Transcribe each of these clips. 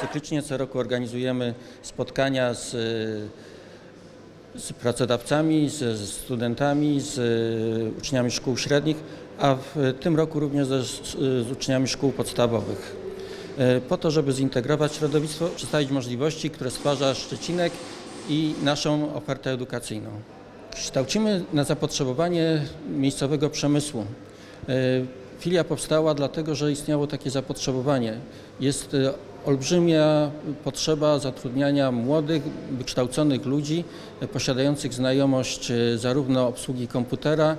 Cyklicznie co roku organizujemy spotkania z, z pracodawcami, z, z studentami, z uczniami szkół średnich, a w tym roku również z, z uczniami szkół podstawowych. E, Po to, żeby zintegrować środowisko, przedstawić możliwości, które stwarza Szczecinek i naszą ofertę edukacyjną. Kształcimy na zapotrzebowanie miejscowego przemysłu. E, Filia powstała dlatego, że istniało takie zapotrzebowanie. Jest e, olbrzymia potrzeba zatrudniania młodych, wykształconych ludzi e, posiadających znajomość zarówno obsługi komputera,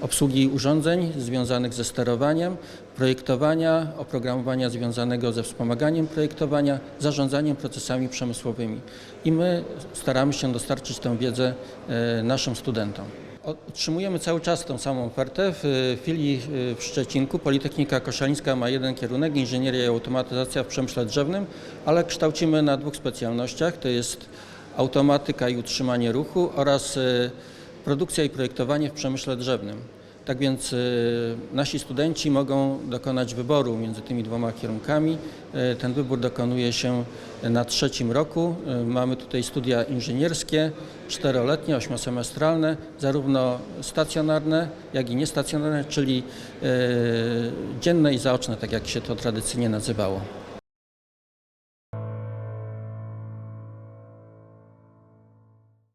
obsługi urządzeń związanych ze sterowaniem, projektowania, oprogramowania związanego ze wspomaganiem projektowania, zarządzaniem procesami przemysłowymi. I my staramy się dostarczyć tę wiedzę naszym studentom. Otrzymujemy cały czas tą samą ofertę. W e, filii e, w Szczecinku Politechnika Koszalińska ma jeden kierunek, inżynieria i automatyzacja w przemyśle drzewnym, ale kształcimy na dwóch specjalnościach, to jest automatyka i utrzymanie ruchu oraz e, produkcja i projektowanie w przemyśle drzewnym. Tak więc y, nasi studenci mogą dokonać wyboru między tymi dwoma kierunkami. Y, Ten wybór dokonuje się na trzecim roku. Y, Mamy tutaj studia inżynierskie, czteroletnie, ośmiosemestralne, zarówno stacjonarne, jak i niestacjonarne, czyli dzienne i zaoczne, tak jak się to tradycyjnie nazywało.